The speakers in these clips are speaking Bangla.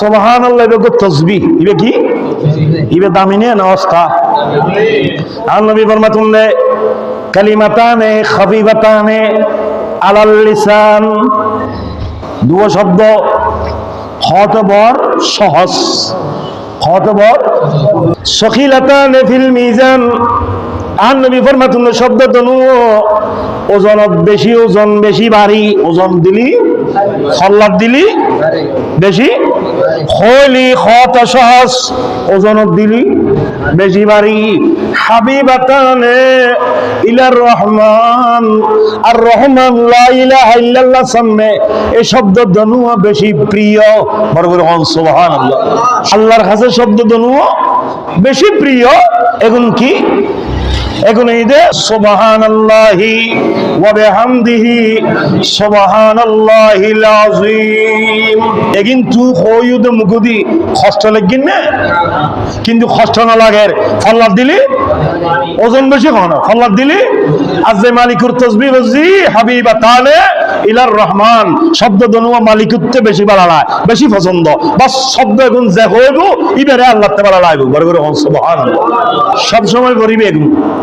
সুবহান আল্লাহ তসবি। ইবে কি? ইবে দামি নিয়ে নমস্কার আর নবী ফরমাতুল্লাহ কালিমাতানে খাফিফাতানে আলাল লিসান। দুও শব্দ হতবর সহজ। হতবর সখিলাতানে ফিল মিজান। আর নবী ফরমাতুল্লাহ শব্দ তনু ওজনত বেশি, ওজন বেশি ভারী ওজন দিলি খল্লাদ দিলি, বেশি। হইলি খত সহজ ওজনত দিলি, বেশি ভারী হাবিবাতানে ইলার রহমান। আর রহমান, লা ইলাহা ইল্লাল্লাহ সামনে এই শব্দ দনুয়া বেশি প্রিয়। বড় বড় হন সুবহানাল্লাহ। আল্লাহর কাছে শব্দ দনুয়া বেশি প্রিয়। এখন কি? এখন এই যে সুবহানাল্লাহি ওয়া বিহামদিহি সুবহানাল্লাহিল আযীম। এ কিন্তু হইউদ মুকুদি কষ্ট লাগিন না? কিন্তু কষ্ট না লাগে। ফল্লাদ দিলি? ওজন বেশি খানা ফল্লাদ দিলি? আজে মালিকুর তসবিহ বজি হাবিবা তালে ইলার রহমান। শব্দ দনুয়া মালিকুত্তে বেশি লাগে বেশি পছন্দ। বাস শব্দ এখন যে হইব ইবারে আল্লাহ তে লাগবে বড় করে সব সময় করিবে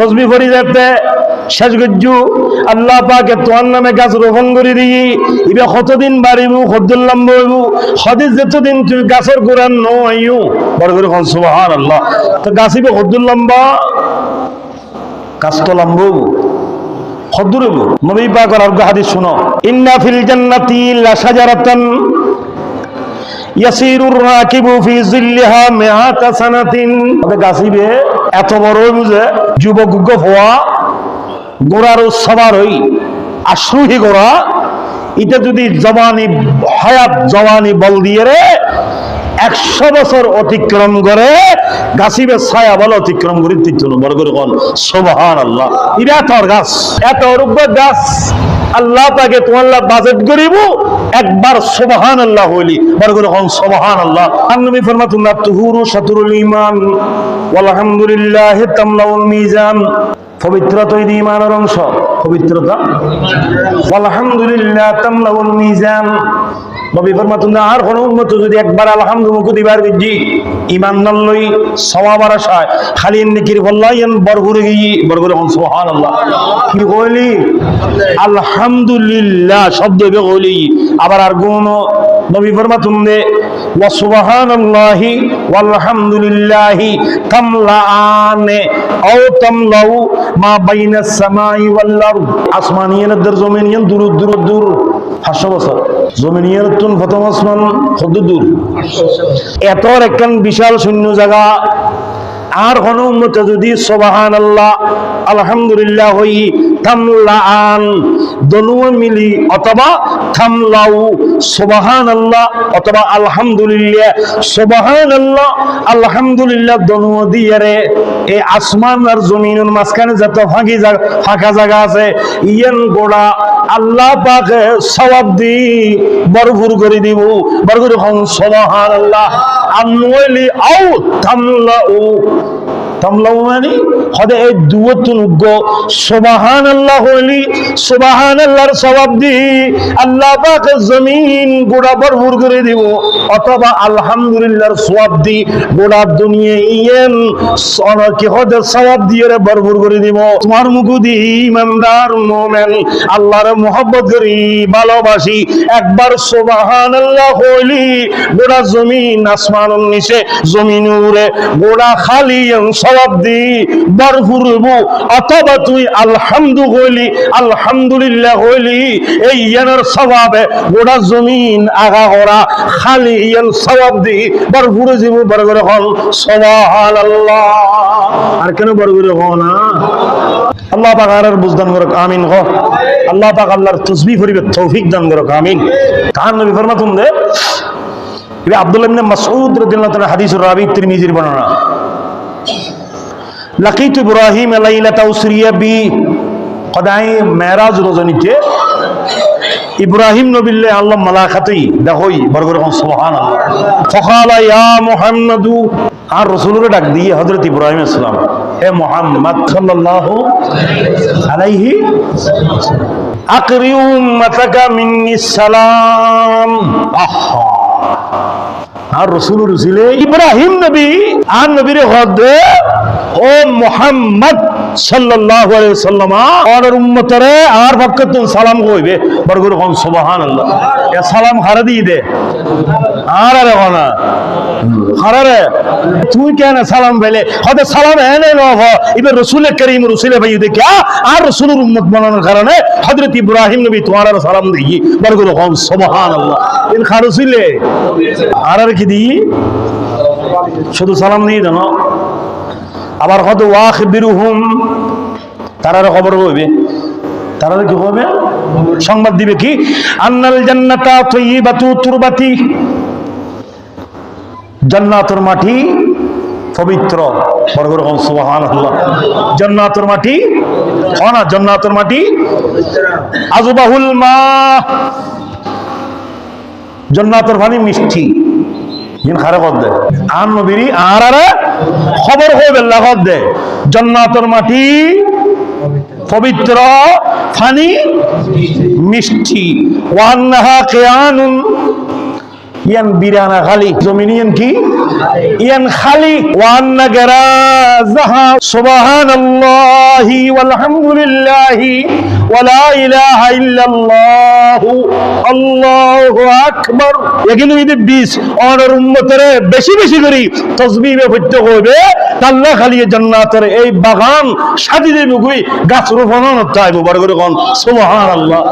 তসবি ভরি যাতে শেষ গজ্জু আল্লাহ পাকে তোমার নামে গাছ রোপণ করে দিই। ইবে কতদিন বাড়িব, কতদিন লম্বা হইব হদে যেতদিন তুই গাছের গোড়ান নইও বড় করে কন সুবহান আল্লাহ তো গাছ তো লম্বা? হইব কতদূর হইব নবী পাকের আর হাদিস শুনো। ইন্না ফিল জান্নাতি লাশাজারাতান ইয়াসিরুর রাকিবু ফি জিল্লিহা মিআতা সানাতিন। গাছিবে এত বড় বুঝে যুবক হওয়া গোড়ার সবার হই আশ্রুহি গোড়া। এটা যদি জবানি, হায়াত জবানি বল দিয়ে রে একশো বছর অতিক্রম করে গাছিবে ছায়া বল অতিক্রম করে তিন বড় করে কোন। সোবাহান আল্লাহ এটা তোর গাছ। এত অরূপ গাছ। আল্লাহ তাকে তোমার বাজেট করিব। একবার সোবাহান আল্লাহ হইলি। বড় করে কোন সোবাহান আল্লাহ আন্নবী ফরমাতুল্লাহ তুহুরু শাতুরুল ঈমান আলহামদুলিল্লাহ তামলাউল মিজান। পবিত্রতা তৈরি ইমানের অংশ। পবিত্রতা? আলহামদুলিল্লাহ তামলাউল মিজান। আর কোন উম্মত যদি একবার দিবার ইমান নলই সওয়াবার আশায়, খালি নিকির বল্লাইন বরগুরে গিয়ে বরগুরে হন, সুবহানাল্লাহ। কি কইলি আলহামদুলিল্লাহ কইলি আবার আর গুণ নবী ফরমাতুল্লাহ ওয়া সুবহানাল্লাহি ওয়ালহামদুলিল্লাহি তামলাআনে, আও তামলাউ মা বাইনাস সামাই ওয়াল আরদ। আসমানিয়ান, দের জমিনিয়ান দূর দূর দূর 500 বছর। জমিনিয়ান তুন প্রথম আসমান কত দূর। এত একখান বিশাল শূন্য জায়গা। আর কোন উম্মতে যদি সোবাহান আল্লাহ আলহামদুলিল্লাহ হই থামলান দনুয়া মিলি, অথবা থামলাউ সোবাহান আল্লাহ অথবা আলহামদুলিল্লাহ সোবাহান আল্লাহ আলহামদুলিল্লাহ দনুয়া দিয়ে এই আসমান আর জমিনের মাঝখানে যত ফাঁকি ফাঁকা জায়গা আছে, ইয়েন গোড়া আল্লাহ পাকে সবাব দি বরফুর করে দিব। বরফুর সোবাহান আল্লাহ আমলি আউ থামলাউ মানে হদে এই দুয়তুন আল্লাহ হইলি সুবহান আল্লাহর সওয়াব দি। আল্লাহ জমিন গোড়া ভরপুর করে দিব। অথবা আলহামদুলিল্লাহর সওয়াব দি। গোড়া দুনিয়া ইয়েন সনা কি হদে সওয়াব দিয়ে রে করে দিব। তোমার মুখ দি ইমানদার মুমিন, আল্লাহর মোহব্বত করি, ভালোবাসি। একবার সুবহান আল্লাহ হইলি গোড়া জমিন আসমানের নিচে, জমিন উড়ে, গোড়া খালি দি অথবা তুই আলহামদু আলহামদুলিল্লাহ এই গোটা জমিন আগা করা, খালি ইয়ান সওয়াব দি হল সুবহানাল্লাহ। আর কেন না? আল্লাহ পাক আর বুঝদান করক, আমিন আল্লাহ পাক আল্লাহর তসবিহ করিবে, তৌফিক দান আমিন। নবী ফরমাতুন দে আব্দুল্লাহ ইবনে মাসউদ রাদিয়াল্লাহু তাআলা হাদিসুর রাবি তিরমিজির বর্ণনা। লাকিত ইব্রাহিম বি। কদাই মেরাজ রজনীতে ইব্রাহিম নবিল্লে আল্লাহ মালাকাতই দেখোই, বরগর সুবহানাল্লাহ। ফকালা ইয়া মুহাম্মাদু। আর রাসূলকে ডাক দিয়ে হযরত ইব্রাহিম ইসলাম হে মুহাম্মদ সাল্লাল্লাহু আলাইহি আকরি উম্মাতাকা মিন্নি সালাম। আহা। আর রসুল রসিলে ইব্রাহিম নবী, আর নবীর হদে ও মোহাম্মদ সাল্লাল্লাহু আলাইহি সাল্লাম আর উম্মতরে আর পক্ষে সালাম কইবে। বরগুর কোন, সুবহানাল্লাহ। এ সালাম হারা দিয়ে দে। আর আরে হারারে তুই কেন সালাম পেলে সালাম এনে নব এবার রসুল করিম, রসুল ভাই দেখে আর রসুলের উম্মত বানানোর কারণে হযরত ইব্রাহিম নবী তোমার সালাম দিই বরগুর কোন, সুবহানাল্লাহ। ইন খারুসিলে আর আর কি দিই শুধু সালাম দিয়ে জানো? আবার হয়তো ওয়াখ বিরুহুম তারার খবর হইবে তারা কি হবে সংবাদ দিবে কি? আন্নাল জান্নাতা তৈবাতু তুরবাতি। জান্নাতের মাটি পবিত্র। বরগর সুবহানাল্লাহ। জান্নাতের মাটি না জান্নাতের মাটি আজবাহুল মা। জান্নাতের পানি মিষ্টি। জিন খারাপ দে। আর নবীরি আর আর খবর হয়ে বেল্লা কর দে। জান্নাতের মাটি পবিত্র, ফানি, মিষ্টি। ওয়ান্নাহা কেয়ানুন ইয়ান বিরানা খালি। জমিন ইয়ান কি? ইয়ান খালি। ওয়ান্না গরাজাহা। সুবহানাল্লাহি ওয়ালহামদুলিল্লাহি ওয়ালা ইলাহা এগুলো ইদে 20 অনার উম্মতের বেশি বেশি করি পড়তে হবে আল্লাহ খালি জান্নাতের এই বাগান সাজি দেবে গাছ রোপণ হবে বড় করে সুবহানাল্লাহ।